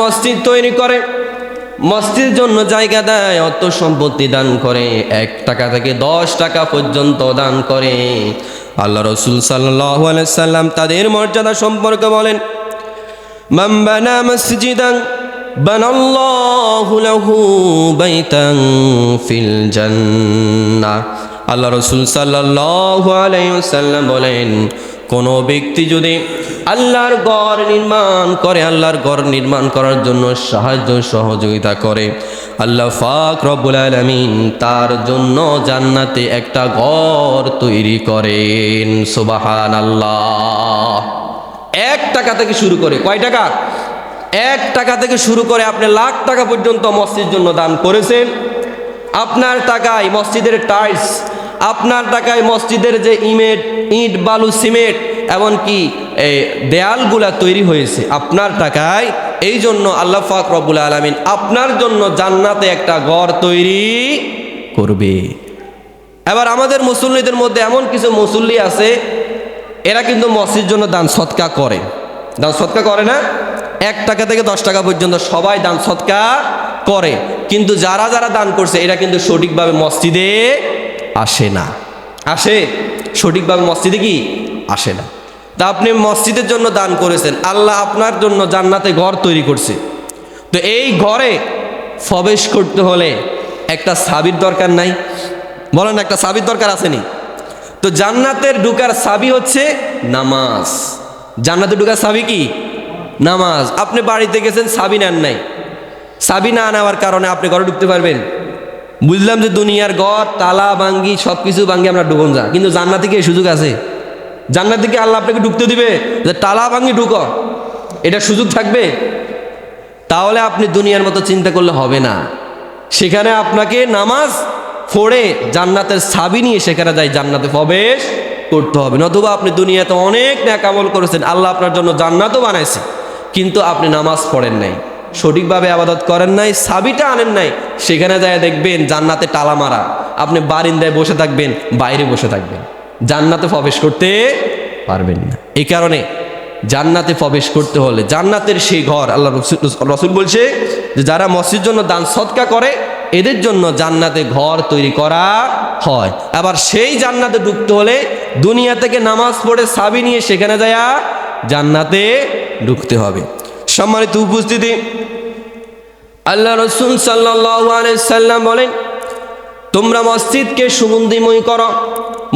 মসজিদ তৈরি করে, মসজিদের জন্য জায়গা দেয় অত সম্পত্তি দান করে, এক টাকা থেকে দশ টাকা পর্যন্ত দান করে। আল্লাহ রসুল সাল্লাহ সাল্লাম তাদের মর্যাদা সম্পর্কে বলেন বানাল্লাহু লাহু ফিল আল্লাহ রসুল সাল্লাহ সাল্লাম বলেন কোনো ব্যক্তি যদি আল্লাহর গড় নির্মাণ করে, আল্লাহর ঘর নির্মাণ করার জন্য সাহায্য সহযোগিতা করে, আল্লাহ ফাক রব্বুল আলমিন তার জন্য জান্নাতে একটা ঘর তৈরি করেন। সুবাহান আল্লাহ এক টাকা থেকে শুরু করে, কয় টাকা? এক টাকা থেকে শুরু করে আপনি লাখ টাকা পর্যন্ত মসজিদের জন্য দান করেছেন। আপনার টাকায় মসজিদের টাইলস আপনার টাকায় মসজিদের যে ইমেট, ইট, বালু, সিমেন্ট, এমনকি দেয়ালগুলা তৈরি হয়েছে আপনার টাকায় এই জন্য আল্লাহ ফাক রব্বুল আলমিন আপনার জন্য জান্নাতে একটা ঘর তৈরি করবে। এবার আমাদের মুসল্লিদের মধ্যে এমন কিছু মুসল্লি আছে, এরা কিন্তু মসজিদ জন্য দান সৎকা করে। দান সৎকা করে না? এক টাকা থেকে দশ টাকা পর্যন্ত সবাই দান সৎকা করে। কিন্তু যারা যারা দান করছে, এরা কিন্তু সঠিকভাবে মসজিদে আসে না। আসে? সঠিকভাবে মসজিদে কি? আসে না। তা আপনি মসজিদের জন্য দান করেছেন, আল্লাহ আপনার জন্য জান্নাতে ঘর তৈরি করছে। তো এই ঘরে প্রবেশ করতে হলে একটা সাবির দরকার নাই। বলেন, একটা সাবির দরকার আসেনি। তো জান্নাতের ঢুকার সাবি হচ্ছে নামাজ। জান্নাতে ঢুকার সাবি কি? নামাজ। আপনি বাড়িতে গেছেন, সাবি নেন নাই। সাবি না নেওয়ার কারণে আপনি ঘরে ঢুকতে পারবেন। বুঝলাম যে দুনিয়ার ঘর তালা, ভাঙ্গি সব কিছু ভাঙ্গি আমরা ঢুকন যা। কিন্তু জান্নাতে কি এই সুযোগ আছে? জান্নাতে কি আল্লাহ আপনাকে ঢুকতে দিবে? যে তালা, ভাঙ্গি, ঢুক। এটা সুযোগ থাকবে? তাহলে আপনি দুনিয়ার মতো চিন্তা করলে হবে না। সেখানে আপনাকে নামাজ পড়ে জান্নাতের সাবি নিয়ে সেখানে যাই, জান্নাতে প্রবেশ করতে হবে। নতুবা আপনি দুনিয়াতে অনেক ন্যাকামল করেছেন, আল্লাহ আপনার জন্য জান্নাতও বানাইছে, কিন্তু আপনি নামাজ পড়েন নাই। সঠিকভাবে আবাদত করেন নাই, সাবিটা আনেন নাই। সেখানে যায় দেখবেন জান্নাতে টালা মারা। আপনি বারিন্দায় বসে থাকবেন, বাইরে বসে থাকবেন। জান্নাতে প্রবেশ করতে পারবেন না। এই কারণে জান্নাতে প্রবেশ করতে হলে জান্নাতের সেই ঘর আল্লাহ রসুল- বলছে যে যারা মসজিদ জন্য দান সৎকা করে, এদের জন্য জান্নাতে ঘর তৈরি করা হয়। আবার সেই জান্নাতে ঢুকতে হলে দুনিয়া থেকে নামাজ পড়ে সাবি নিয়ে সেখানে যায়া জান্নাতে ঢুকতে হবে। সম্মানিত উপস্থিতি, আল্লাহ রসুল সাল্লাম বলেন, তোমরা মসজিদকে সুগন্ধিময় করো,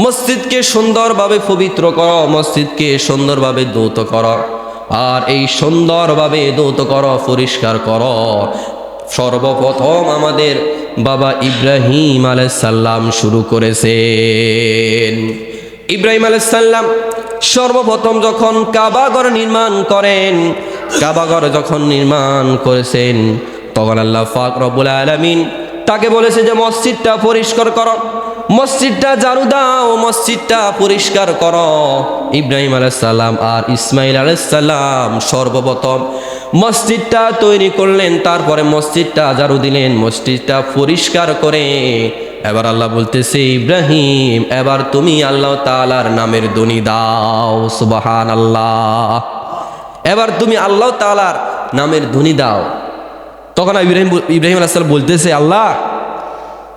মসজিদকে সুন্দরভাবে পবিত্র করো, মসজিদকে সুন্দরভাবে দৌত করো, আর এই সুন্দরভাবে দৌত করো, পরিষ্কার করো। সর্বপ্রথম আমাদের বাবা ইব্রাহিম আলাইসাল্লাম শুরু করেছেন। ইব্রাহিম আলাইসাল্লাম সর্বপ্রথম যখন কাবাগর নির্মাণ করেন কাবাগর যখন নির্মাণ করেছেন, তখন আল্লাহ ফাক রবুল আলমিন তাকে বলেছে যে, মসজিদটা পরিষ্কার করো, মসজিদটা জারু দাও, মসজিদটা পরিষ্কার করো। ইব্রাহিম আলাইসাল্লাম আর ইসমাইল আলাইসাল্লাম সর্বপ্রথম মসজিদটা তৈরি করলেন, তারপরে মসজিদটা জারু দিলেন, মসজিদটা পরিষ্কার করে এবার আল্লাহ বলতেছে, ইব্রাহিম, এবার তুমি আল্লাহ তালার নামের দনি দাও সুবাহান আল্লাহ এবার তুমি আল্লাহ তালার নামের ধ্বনি দাও। তখন ইব্রাহিম ইব্রাহিম আলাইসাল্লাম বলতেছে, আল্লাহ,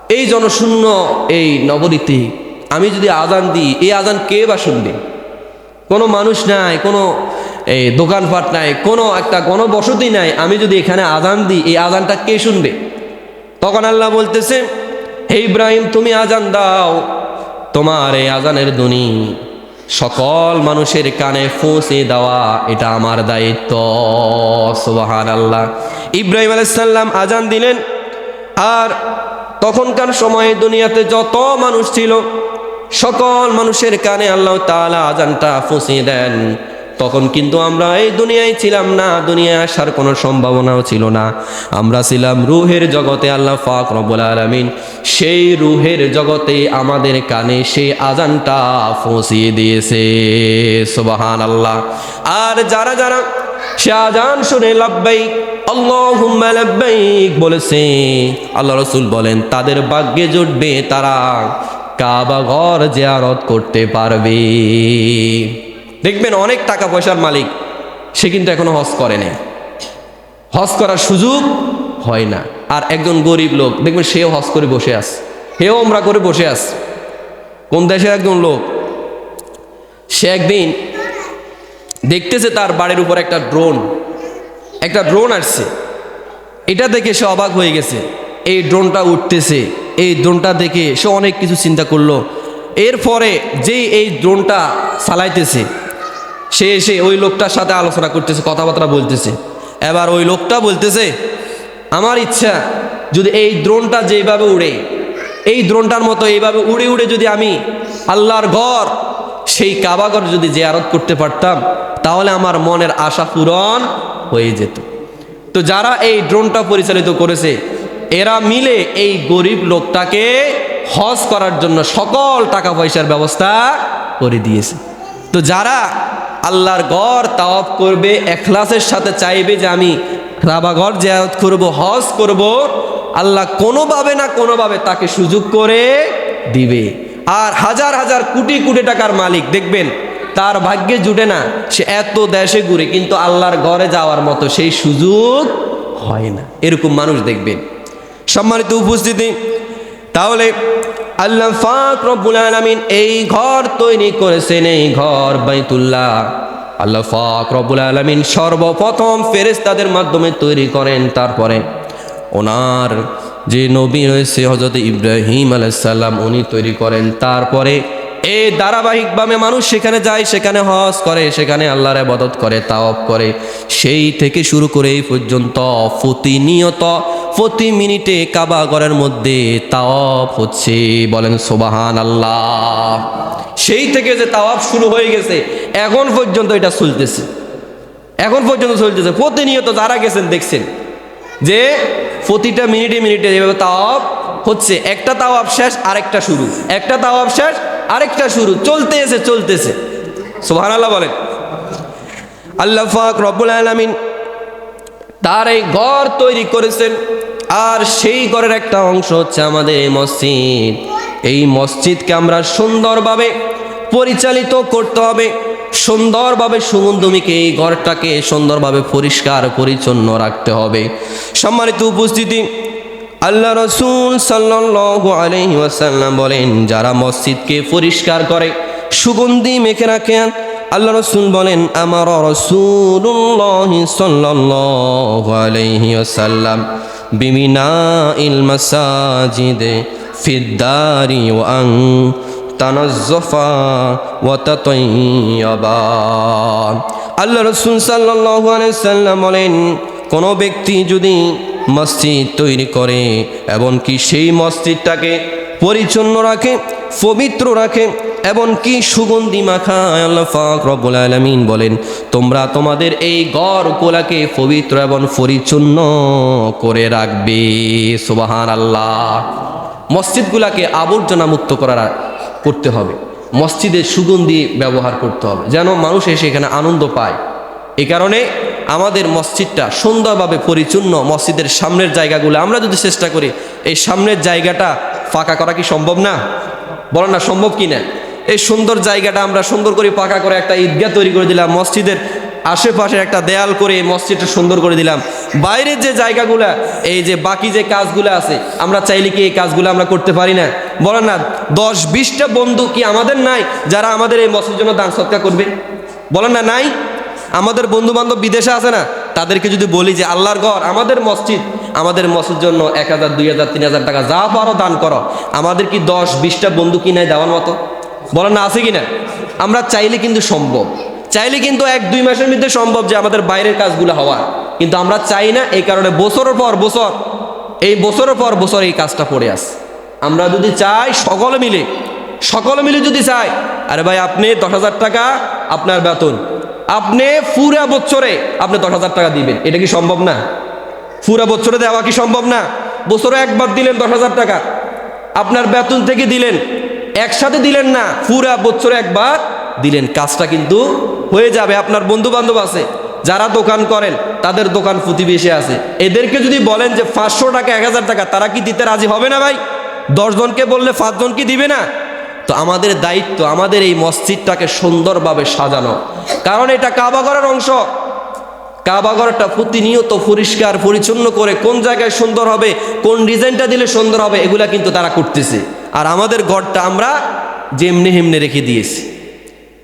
এই জনশূন্য, এই নগরীতে আমি যদি আজান দিই, এই আজান কে বা শুনবে? কোনো মানুষ নাই, কোনো, এই দোকানপাট নাই, কোনো একটা গণবসতি নাই, আমি যদি এখানে আজান দিই, এই আজানটা কে শুনবে? তখন আল্লাহ বলতেছে, হে ইব্রাহিম, তুমি আজান দাও, তোমার এই আজানের ধ্বনি সকল মানুষের কানে পৌঁছে দেওয়া, এটা আমার দায়িত্ব। সোবাহান আল্লাহ ইব্রাহিম আলাইসাল্লাম আজান দিলেন। আর তখনকার সময়ে দুনিয়াতে যত মানুষ ছিল, সকল মানুষের কানে আল্লাহ তালা আজানটা পৌঁছে দেন। তখন কিন্তু আমরা এই দুনিয়ায় ছিলাম না, দুনিয়ায় আসার কোনো সম্ভাবনাও ছিল না। আমরা ছিলাম রুহের জগতে, আল্লাহ ফাক রব্বুল আলামিন। সেই রুহের জগতে আমাদের কানে সেই আজানটা ফসিয়ে দিয়েছে সুবাহান আল্লাহ আর যারা যারা সে আজান শুনে লাব্বাইক, আল্লাহুম্মা বলেছে, আল্লাহ রসুল বলেন, তাদের ভাগ্যে জুটবে তারা, কাবা ঘর জিয়ারত করতে পারবে। দেখবেন অনেক টাকা পয়সার মালিক, সে কিন্তু এখনও হজ করে নাই। হজ করার সুযোগ হয় না। আর একজন গরিব লোক, দেখবেন সেও হজ করে বসে আছে। সেও আমরা করে বসে আছে। কোন দেশের একজন লোক, সে একদিন দেখতেছে তার বাড়ির উপর একটা ড্রোন একটা ড্রোন আসছে। এটা দেখে সে অবাক হয়ে গেছে। এই ড্রোনটা উঠতেছে, এই ড্রোনটা দেখে সে অনেক কিছু চিন্তা করল। এরপরে যেই এই ড্রোনটা চালাইতেছে সে এসে ওই লোকটার সাথে আলোচনা করতেছে, কথাবার্তা বলতেছে। এবার ওই লোকটা বলতেছে, আমার ইচ্ছা, যদি এই ড্রোনটা যেভাবে উড়ে, এই ড্রোনটার মতো এইভাবে উড়ে উড়ে যদি আমি আল্লাহর ঘর, সেই কাবাগর যদি জেয়ারত করতে পারতাম, তাহলে আমার মনের আশা পূরণ হয়ে যেত। তো যারা এই ড্রোনটা পরিচালিত করেছে, এরা মিলে এই গরিব লোকটাকে হজ করার জন্য সকল টাকা পয়সার ব্যবস্থা করে দিয়েছে। তো যারা আল্লাহর গড় তাওয়াফ করবে, এখলাসের সাথে চাইবে যে আমি কাবাগর জিয়ারত করব, হজ করব। আল্লাহ কোনোভাবে না কোনোভাবে তাকে সুযোগ করে দিবে। আর হাজার হাজার কোটি কোটি টাকার মালিক, দেখবেন, তার ভাগ্যে জুটে না, সে এত দেশে ঘুরে, কিন্তু আল্লাহর ঘরে যাওয়ার মতো সেই সুযোগ হয় না। এরকম মানুষ দেখবেন। সম্মানিত উপস্থিতি, তাহলে আল্লাহ ফাক রব্বুল আলামিন এই ঘর তৈরি করেছেন, এই ঘর বাইতুল্লাহ। আল্লাহ ফাক রব্বুল আলামিন সর্বপ্রথম ফেরেশতাদের মাধ্যমে তৈরি করেন, তারপরে ওনার যে নবী রয়েছে হজরত ইব্রাহিম আলাইসাল্লাম উনি তৈরি করেন, তারপরে এই ধারাবাহিকভাবে মানুষ সেখানে যায়, সেখানে হজ করে, সেখানে আল্লাহর আবাদত করে তাওয়াব করে। সেই থেকে শুরু করে এই পর্যন্ত প্রতিনিয়ত প্রতি মিনিটে কাবা ঘরের মধ্যে তাওয়াব হচ্ছে। বলেন সোবাহান আল্লাহ সেই থেকে যে তাওয়াব শুরু হয়ে গেছে, এখন পর্যন্ত এটা চলতেছে। এখন পর্যন্ত চলতেছে। প্রতিনিয়ত যারা গেছেন, দেখছেন যে প্রতিটা মিনিটে মিনিটে যেভাবে তাওয়াব হচ্ছে একটা তাওয়াব শেষ, আরেকটা শুরু। একটা তাওয়াব শেষ, আরেকটা শুরু। চলতে এসে চলতেছে। সোহান আল্লাহ বলেন। আল্লাহ ফাক রব্বুল আলমিন তার এই ঘর তৈরি করেছেন, আর সেই ঘরের একটা অংশ হচ্ছে আমাদের এই মসজিদ। এই মসজিদকে আমরা সুন্দরভাবে পরিচালিত করতে হবে, সুন্দরভাবে সুগন্ধমিকে এই ঘরটাকে সুন্দরভাবে পরিষ্কার, পরিচ্ছন্ন রাখতে হবে। সম্মানিত উপস্থিতি আল্লাহ রসুল সাল্লাল্লাহু আলাইহি ওয়াসাল্লাম বলেন, যারা মসজিদকে পরিষ্কার করে, সুগন্ধি মেখে রাখেন, আল্লাহ রসুল বলেন, আমার রসুল্লাহ সাল্লাল্লাহু আলাইহি ওয়াসাল্লাম বিমিনা ইল মাসাজিদে ফিদ্দারি ওয়াং তানাজ্জফা ওয়া তাতাইয়াবা আল্লাহ রসুল সাল্লাল্লাহু আলাইহি সাল্লাম বলেন, কোনো ব্যক্তি যদি মসজিদ তৈরি করে, এমনকি সেই মসজিদটাকে পরিচ্ছন্ন রাখে, পবিত্র রাখে, এমনকি সুগন্ধি মাখা আল্লাহ ফাক রব্বুল আলামিন বলেন, তোমরা তোমাদের এই গড় কোলাকে পবিত্র এবং পরিচ্ছন্ন করে রাখবে। সুবাহান আল্লাহ মসজিদগুলাকে আবর্জনা মুক্ত করার করতে হবে। মসজিদের সুগন্ধি ব্যবহার করতে হবে, যেন মানুষ এসে এখানে আনন্দ পায়। এই কারণে আমাদের মসজিদটা সুন্দরভাবে পরিচ্ছন্ন মসজিদের সামনের জায়গাগুলো। আমরা যদি চেষ্টা করি, এই সামনের জায়গাটা ফাঁকা করা কি সম্ভব না? বলো না, সম্ভব কি না? এই সুন্দর জায়গাটা আমরা সুন্দর করে পাকা করে একটা ঈদগাহ তৈরি করে দিলাম, মসজিদের আশেপাশে একটা দেয়াল করে মসজিদটা সুন্দর করে দিলাম। বাইরের যে জায়গাগুলা, এই যে বাকি যে কাজগুলো আছে, আমরা চাইলে কি এই কাজগুলো আমরা করতে পারি না? বলেন না, দশ বিশটা বন্ধু কি আমাদের নাই, যারা আমাদের এই মসজিদের জন্য দান সৎকার করবে? বলেন না, নাই? আমাদের বন্ধু বান্ধব বিদেশে আছে না, তাদেরকে যদি বলি যে আল্লাহর ঘর, আমাদের মসজিদ আমাদের মসজিদ জন্য এক হাজার, দুই হাজার, তিন হাজার টাকা যা পারো দান করো। আমাদের কি দশ, বিশটা বন্ধু কি নাই দেওয়ার মতো? বলেন না, আছে কি না আমরা চাইলে কিন্তু সম্ভব। চাইলে কিন্তু এক, দুই মাসের মধ্যে সম্ভব যে আমাদের বাইরের কাজগুলো হওয়ার। কিন্তু আমরা চাই না এই কারণে বছরের পর বছর, এই বছরের পর বছর এই কাজটা পড়ে আস আমরা যদি চাই সকলে মিলে সকলে মিলে যদি চাই, আরে ভাই আপনি দশ হাজার টাকা আপনার বেতন আপনি পুরা বছরে, আপনি দশ হাজার টাকা দিবেন। এটা কি সম্ভব না? পুরা বছরে দেওয়া কি সম্ভব না? বছরে একবার দিলেন দশ হাজার টাকা। আপনার বেতন থেকে দিলেন, একসাথে দিলেন না, পুরা বছরে একবার দিলেন। কাজটা কিন্তু হয়ে যাবে। আপনার বন্ধু বান্ধব আছে, যারা দোকান করেন, তাদের দোকান প্রতিবেশী আছে। এদেরকে যদি বলেন যে পাঁচশো টাকা, এক হাজার টাকা, তারা কি দিতে রাজি হবে না ভাই? দশজনকে বললে পাঁচজন কি দিবে না? তো আমাদের দায়িত্ব, আমাদের এই মসজিদটাকে সুন্দরভাবে সাজানো। কারণ এটা কাবাগরের অংশ। কাবাগরটা প্রতিনিয়ত পরিষ্কার, পরিচ্ছন্ন করে কোন জায়গায় সুন্দর হবে, কোন ডিজাইনটা দিলে সুন্দর হবে, এগুলা কিন্তু তারা করতেছে। আর আমাদের ঘরটা আমরা যেমনি হেমনে রেখে দিয়েছি।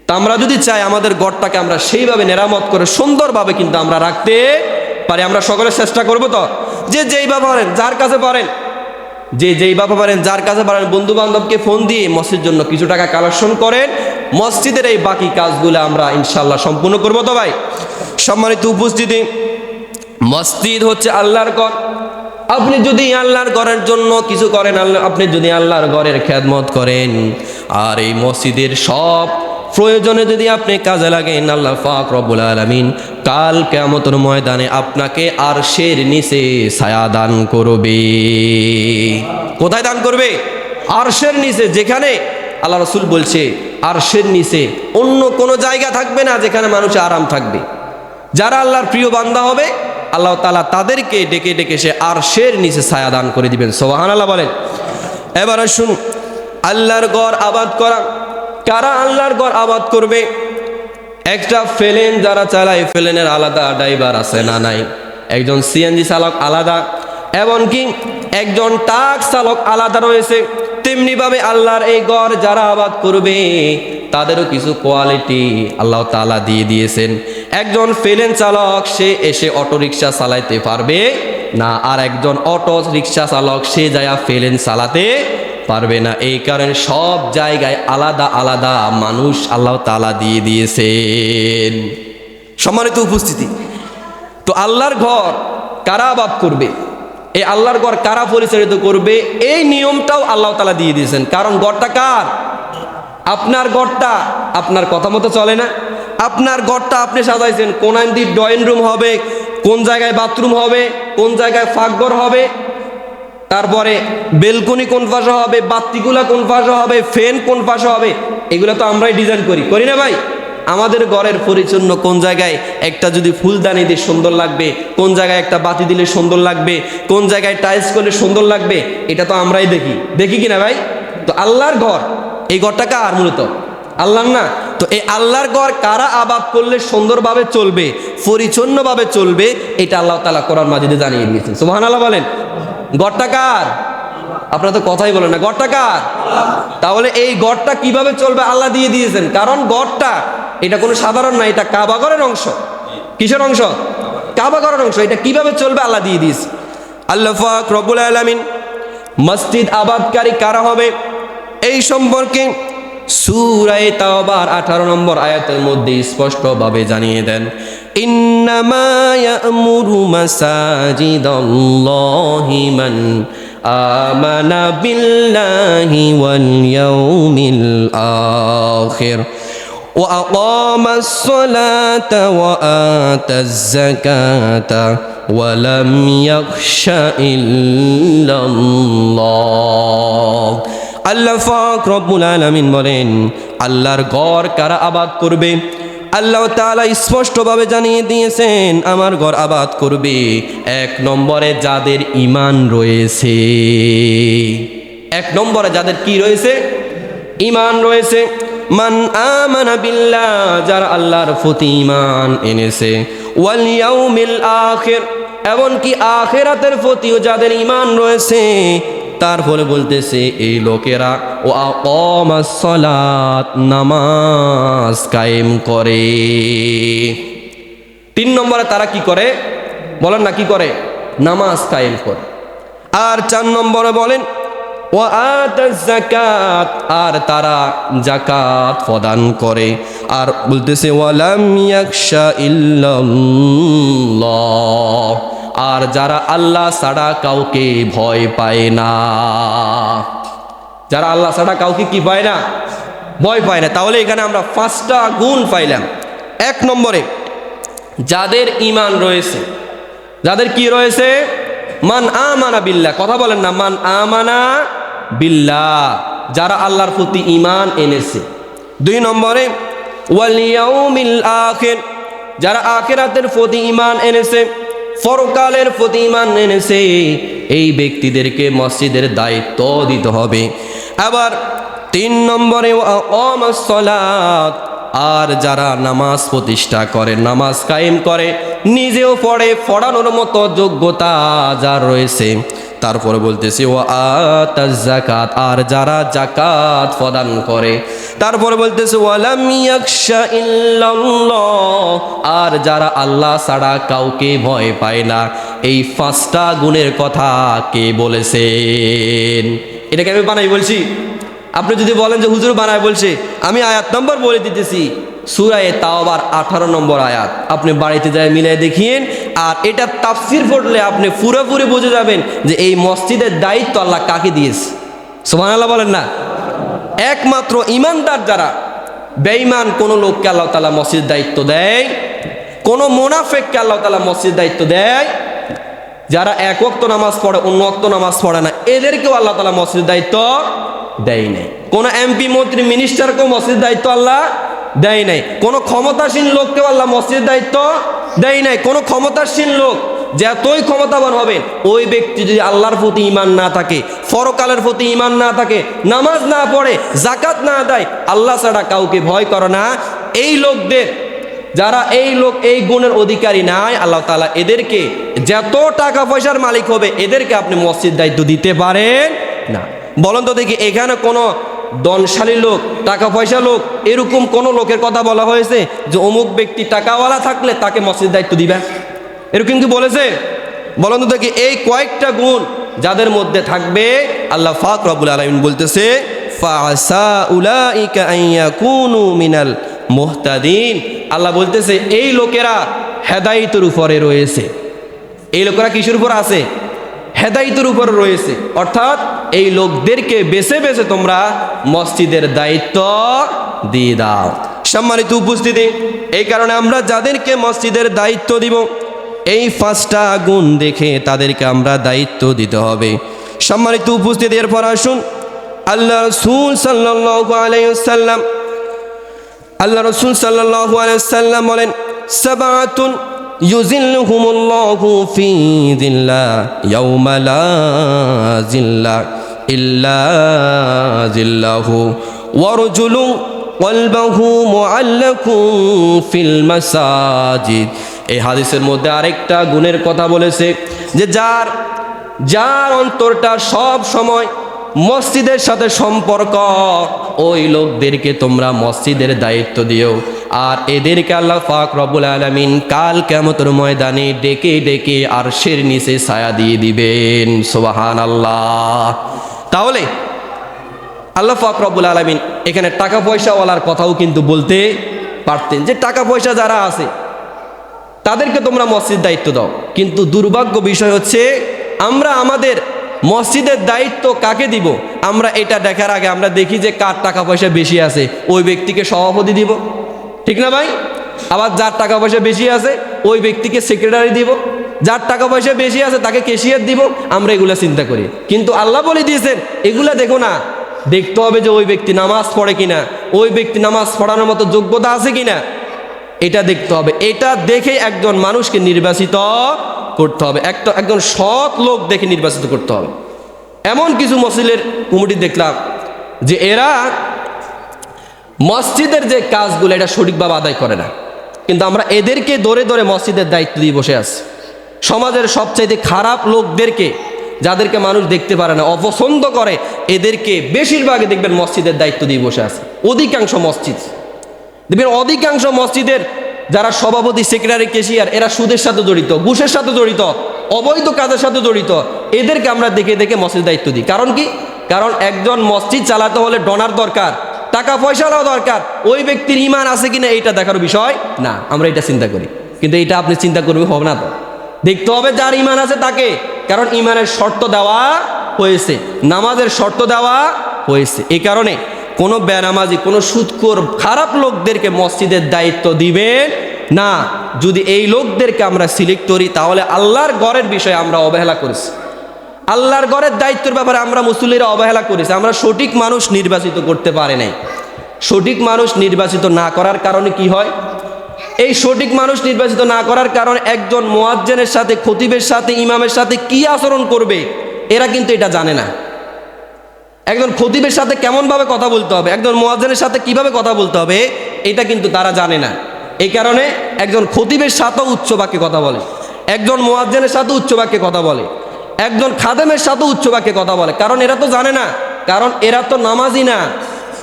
তা আমরা যদি চাই আমাদের গড়টাকে আমরা সেইভাবে নেরামত করে সুন্দরভাবে কিন্তু আমরা রাখতে পারি, আমরা সকলে চেষ্টা করব তো? যে যেইভাবে পারেন যার কাছে পারেন। যে যেইভাবে পারেন, যার কাছে পারেন বন্ধু বান্ধবকে ফোন দিয়ে মসজিদের জন্য কিছু টাকা কালেকশন করেন, মসজিদের এই বাকি কাজগুলো আমরা ইনশাল্লাহ সম্পূর্ণ করব তো ভাই। সম্মানিত উপস্থিতি, মসজিদ হচ্ছে আল্লাহর ঘর। আপনি যদি আল্লাহর ঘরের জন্য কিছু করেন আল্লাহ আপনি যদি আল্লাহর ঘরের খেদমত করেন, আর এই মসজিদের সব প্রয়োজনে যদি আপনি কাজে লাগেন, আল্লাহ ফাক রব্বুল আলমিন কাল কেমতর ময়দানে আপনাকে আর শের নিচে ছায়া দান করবে। কোথায় দান করবে? আরশের নিচে, যেখানে? আল্লাহ রসুল বলছে, আরশের নিচে। অন্য কোনো জায়গা থাকবে না যেখানে মানুষ আরাম থাকবে। যারা আল্লাহর প্রিয় বান্দা হবে, আল্লাহ তালা তাদেরকে ডেকে ডেকে সে আর শের নিচে ছায়া দান করে দিবেন। সোহান আল্লাহ বলেন। এবার শুন আল্লাহর গড় আবাদ করা কারা আল্লাহর গড় আবাদ করবে? একটা ফেলেন যারা চালায়, ফেলেনের আলাদা ড্রাইভার আছে না নাই? একজন সিএনজি চালক আলাদা, এমনকি একজন টাক চালক আলাদা রয়েছে। তেমনিভাবে আল্লাহর এই গড় যারা আবাদ করবে, তাদেরও কিছু কোয়ালিটি আল্লাহ তালা দিয়ে দিয়েছেন। একজন ফেলেন চালক, সে এসে অটো রিক্সা চালাইতে পারবে না, আর একজন অটো রিক্সা চালক, সে যায় ফেলেন চালাতে পারবে না। এই কারণে সব জায়গায় আলাদা আলাদা মানুষ আল্লাহ তালা দিয়ে দিয়েছেন। সম্মানিত উপস্থিতি, তো আল্লাহর ঘর কারা আবাদ করবে? এই আল্লাহর ঘর কারা পরিচালিত করবে? এই নিয়মটাও আল্লাহ তালা দিয়ে দিয়েছেন। কারণ ঘরটা কার? আপনার ঘরটা আপনার কথা মতো চলে না। আপনার ঘরটা আপনি সাজাইছেন। কোন আইনদির ড্রয়িং রুম হবে, কোন জায়গায় বাথরুম হবে, কোন জায়গায় ফাঁকঘর হবে তারপরে বেলকনি কোন পাশে হবে, বাত্তিগুলা কোন পাশে হবে, ফ্যান কোন পাশে হবে, এগুলো তো আমরাই ডিজাইন করি। করি না ভাই? আমাদের ঘরের পরিচ্ছন্ন কোন জায়গায় একটা যদি ফুলদানি দিয়ে সুন্দর লাগবে, কোন জায়গায় একটা বাতি দিলে সুন্দর লাগবে, কোন জায়গায় টাইলস করলে সুন্দর লাগবে, এটা তো আমরাই দেখি। দেখি কি না ভাই? তো আল্লাহর ঘর, এই ঘরটা কার মূলত? আল্লাহর না? তো এই আল্লাহর ঘর কারা আবাদ করলে সুন্দরভাবে চলবে, পরিচ্ছন্নভাবে চলবে, এটা আল্লাহ তালা কোরআন মাজিদে জানিয়ে দিয়েছেন। সুবহান আল্লাহ বলেন। গড়টা কার? আপনারা তো কথাই বলেন না। গড়টা কার? তাহলে এই গড়টা কীভাবে চলবে আল্লাহ দিয়ে দিয়েছেন? কারণ গড়টা, এটা কোনো সাধারণ না, এটা কাবাগরের অংশ। কিসের অংশ? কাবাগরের অংশ। এটা কীভাবে চলবে আল্লাহ দিয়ে দিয়েছে। আল্লাহ ফাক রব্বুল আলামিন মসজিদ আবাদকারী কারা হবে? এই সম্পর্কে সুরায় তাওবার আঠারো নম্বর আয়াতের মধ্যে স্পষ্টভাবে জানিয়ে দেন। ইন্নামা ইয়ামুরু মাসাজিদাল্লাহি মান আমানা বিল্লাহি ওয়াল ইয়াউমিল আখির وأقام الصلاة وآتى الزكاة ولم يخش إلا الله আল্লাহ ফাক রব্বুল আলামিন বলেন আল্লাহর ঘর কারা আবাদ করবে আল্লাহ তাআলা স্পষ্টভাবে জানিয়ে দিয়েছেন, আমার ঘর আবাদ করবে এক নম্বরে যাদের ইমান রয়েছে। এক নম্বরে যাদের কি রয়েছে? ইমান রয়েছে। মান আমানা বিল্লাহ, যারা আল্লাহর প্রতি ইমান এনেছে। ওয়াল ইয়াউমিল আখির, এমনকি আখেরাতের প্রতিও যাদের ইমান রয়েছে তারপরে বলতেছে, এই লোকেরা ও নামাজ কায়েম করে। তিন নম্বরে তারা কি করে? বলেন না, কি করে? নামাজ কায়েম করে। আর চার নম্বরে বলেন ও জাকাত আর তারা জাকাত প্রদান করে। আর বলতেছে, ওয়ালাম ইয়াকশা ইল্লাল্লাহ। আর যারা আল্লাহ ছাড়া কাউকে ভয় পায় না। যারা আল্লাহ ছাড়া কাউকে কি পায় না? ভয় পায় না। তাহলে এখানে আমরা পাঁচটা গুণ পাইলাম। এক নম্বরে, যাদের ইমান রয়েছে, যাদের কি রয়েছে? মান আমানা বিল্লাহ। কথা বলেন না, মান আমানা বিল্লাহ। যারা আল্লাহর প্রতি ইমান এনেছে। দুই নম্বরে ওয়ালিয়াউমিল আখির। যারা আখিরাতের প্রতি ইমান এনেছে ফরকালের প্রতি ইমান এনেছে, এই ব্যক্তিদেরকে মসজিদের দায়িত্ব দিতে হবে। আবার তিন নম্বরে আর যারা নামাজ প্রতিষ্ঠা করে, নামাজ কায়েম করে, নিজেও পড়ে, পড়ানোর মতো যোগ্যতা যার রয়েছে। তারপরে বলতেছি ও আতাজ জাকাত আর যারা জাকাত প্রদান করে। তারপরে বলতেছে আর যারা আল্লাহ ছাড়া কাউকে ভয় পায় না। এই পাঁচটা গুণের কথা কে বলেছেন? এটাকে আমি বানাই বলছি। আপনি যদি বলেন যে হুজুর বানায় বলছে, আমি আয়াত নম্বর বলে দিতেছি। সুরায় তাওবার আঠারো নম্বর আয়াত। আপনি বাড়িতে যায় মিলাই দেখিয়েন আর এটা তাফসির পড়লে আপনি পুরোপুরি বুঝে যাবেন যে এই মসজিদের দায়িত্ব আল্লাহ কাকে দিয়েছে। সোমান আল্লাহ বলেন না? একমাত্র ইমানদার যারা বেঈমান কোনো লোককে আল্লাহ তালা মসজিদ দায়িত্ব দেয়, কোনো মোনাফেককে আল্লাহ তালা মসজিদ দায়িত্ব দেয় যারা এক অক্ত নামাজ পড়ে, অন্য অক্ত নামাজ পড়ে না, এদেরকেও আল্লাহ তালা মসজিদ দায়িত্ব দেয় নাই। কোনো এমপি, মন্ত্রী মিনিস্টারকেও মসজিদ দায়িত্ব আল্লাহ দেয় নাই। কোনো ক্ষমতাসীন লোককেও আল্লাহ মসজিদ দায়িত্ব দেয় নাই। কোনো ক্ষমতাসীন লোক যতই ক্ষমতাবান হবেন ওই ব্যক্তি যদি আল্লাহর প্রতি ইমান না থাকে ফরকালের প্রতি ইমান না থাকে, নামাজ না পড়ে জাকাত না দেয়, আল্লাহ ছাড়া কাউকে ভয় করে না। এই লোকদের যারা এই লোক, এই গুণের অধিকারী নাই, আল্লাহ তালা এদেরকে যত টাকা পয়সার মালিক হবে, এদেরকে আপনি মসজিদ দায়িত্ব দিতে পারেন না। বলেন তো দেখি, এখানে কোনো দনশালী লোক, টাকা পয়সা লোক, এরকম কোন লোকের কথা বলা হয়েছে যে অমুক ব্যক্তি টাকাওয়ালা থাকলে তাকে মসজিদ দায়িত্ব দিবে? এরকম কি বলেছে? বলেন তো দেখি, এই কয়েকটা গুণ যাদের মধ্যে থাকবে, আল্লাহ ফাক রবুল আলমিন বলতেছে ফাসা উলাইকা আইয়াকুনু মিনাল মুহতাদিন। আল্লাহ বলতেছে, এই লোকেরা হেদায়িতের উপরে রয়েছে। এই লোকেরা কিসের উপর আছে? হেদায়িতের উপরে রয়েছে। অর্থাৎ এই লোকদেরকে বেছে বেছে তোমরা মসজিদের দায়িত্ব দিয়ে দাও। সম্মানিত উপস্থিতি, এই কারণে আমরা যাদেরকে মসজিদের দায়িত্ব দিব, এই পাঁচটা গুণ দেখে তাদেরকে আমরা দায়িত্ব দিতে হবে। সম্মানিত উপস্থিতি, এরপর আসুন। আল্লাহ রসুল সাল্লাল্লাহু আলাইহি ওয়াসাল্লাম আল্লাহ রসুল সাল্লাল্লাহু আলাইহি সাল্লাম বলেন সাবাতুন ফি দিল্লা ইয়াউমা লা জিল্লা ইল্লা জিল্লাহু এই হাদিসের মধ্যে আরেকটা গুণের কথা বলেছে যে যার যার অন্তরটা সব সময় মসজিদের সাথে সম্পর্ক। ওই লোকদেরকে তোমরা মসজিদের দায়িত্ব দিও। আর এদেরকে আল্লাহ পাক রবুল আলমিন কাল কেমতর ময়দানে ডেকে ডেকে আর শের নিচে ছায়া দিয়ে দিবেন। সোবাহান আল্লাহ তাহলে আল্লাহ পাক রবুল আলমিন এখানে টাকা পয়সাওয়ালার কথাও কিন্তু বলতে পারতেন যে টাকা পয়সা যারা আছে, তাদেরকে তোমরা মসজিদ দায়িত্ব দাও। কিন্তু দুর্ভাগ্য বিষয় হচ্ছে, আমরা আমাদের মসজিদের দায়িত্ব কাকে দিব? আমরা এটা দেখার আগে আমরা দেখি যে কার টাকা পয়সা বেশি আছে, ওই ব্যক্তিকে সভাপতি দিব। ঠিক না ভাই? আবার যার টাকা পয়সা বেশি আছে, ওই ব্যক্তিকে সেক্রেটারি দিব। যার টাকা পয়সা বেশি আছে, তাকে কেশিয়ার দিব। আমরা এগুলা চিন্তা করি। কিন্তু আল্লাহ বলে দিয়েছেন, এগুলা দেখো না, দেখতে হবে যে ওই ব্যক্তি নামাজ পড়ে কিনা, ওই ব্যক্তি নামাজ পড়ানোর মতো যোগ্যতা আছে কিনা। এটা দেখতে হবে। এটা দেখে একজন মানুষকে নির্বাচিত করতে হবে। একটা, একজন সৎ লোক দেখে নির্বাচিত করতে হবে। এমন কিছু মসজিদের কমিটি দেখলাম যে এরা মসজিদের যে কাজগুলো, এটা সঠিকভাবে আদায় করে না। কিন্তু আমরা এদেরকে ধরে ধরে মসজিদের দায়িত্ব দিয়ে বসে আছি। সমাজের সবচাইতে খারাপ লোকদেরকে, যাদেরকে মানুষ দেখতে পারে না, অপছন্দ করে, এদেরকে বেশিরভাগই দেখবেন মসজিদের দায়িত্ব দিয়ে বসে আছে। অধিকাংশ মসজিদ। দেখবেন অধিকাংশ মসজিদের যারা সভাপতি সেক্রেটারি কেশিয়ার এরা সুদের সাথে জড়িত, ঘুষের সাথে জড়িত, অবৈধ কাজের সাথে জড়িত, এদেরকে আমরা দেখে দেখে মসজিদ দায়িত্ব দিই। কারণ কি? কারণ একজন মসজিদ চালাতে হলে ডনার দরকার, টাকা পয়সারও দরকার, ওই ব্যক্তির ইমান আছে কিনা এইটা দেখার বিষয় না, আমরা এটা চিন্তা করি। কিন্তু এটা আপনি চিন্তা করবে হবে না তো। দেখতে হবে যার ইমান আছে তাকে, কারণ ইমানের শর্ত দেওয়া হয়েছে, নামাজের শর্ত দেওয়া হয়েছে। এই কারণে কোনো বেনামাজি, কোনো সুৎকর খারাপ লোকদেরকে মসজিদের দায়িত্ব দিবেন না। যদি এই লোকদেরকে আমরা সিলেক্ট করি, তাহলে আল্লাহর গড়ের বিষয়ে আমরা অবহেলা করেছি। আল্লাহর গড়ের দায়িত্বের ব্যাপারে আমরা মুসলিরা অবহেলা করেছি। আমরা সঠিক মানুষ নির্বাচিত করতে পারি নাই। সঠিক মানুষ নির্বাচিত না করার কারণে কি হয়? এই সঠিক মানুষ নির্বাচিত না করার কারণে একজন মোয়াজ্জেনের সাথে, খতিবের সাথে, ইমামের সাথে কি আচরণ করবে? এরা কিন্তু এটা জানে না। একজন খতিবের সাথে কেমনভাবে কথা বলতে হবে? একজন মোয়াজ্জেনের সাথে কীভাবে কথা বলতে হবে? এটা কিন্তু তারা জানে না। এই কারণে একজন খতিবের সাথেও উচ্চ বাক্যে কথা বলে। একজন মোয়াজ্জেনের সাথে উচ্চ বাক্যে কথা বলে। একজন খাদেমের সাথে উচ্চ বাক্যে কথা বলে। কারণ এরা তো জানে না। কারণ এরা তো নামাজি না।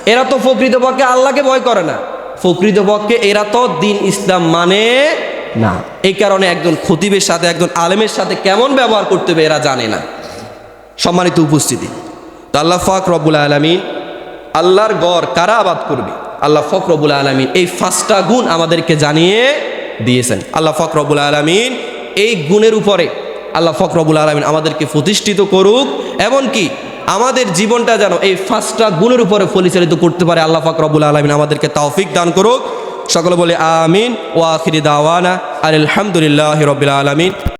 এরা তো প্রকৃতপক্ষে আল্লাহকে ভয় করে না। প্রকৃতপক্ষে এরা তো দিন ইসলাম মানে না। এই কারণে একজন খতিবের সাথে, একজন আলেমের সাথে কেমন ব্যবহার করতে হবে এরা জানে না। সম্মানিত উপস্থিতি। আল্লাহ ফাক রব্বুল আলমিন আল্লাহর গড় কারা আবাদ করবে? আল্লাহ ফক রব্বুল আলমিন এই পাঁচটা গুণ আমাদেরকে জানিয়ে দিয়েছেন। আল্লাহ ফক রব্বুল আলমিন এই গুণের উপরে আল্লাহ ফক রব্বুল আলমিন আমাদেরকে প্রতিষ্ঠিত করুক, এমনকি আমাদের জীবনটা যেন এই পাঁচটা গুণের উপরে পরিচালিত করতে পারে আল্লাহ ফাক রব্বুল আলমিন আমাদেরকে তৌফিক দান করুক। সকলে বলে আমিন ও আখিরি দাওয়ানা আর আলহামদুলিল্লাহ রবিল আলমিন।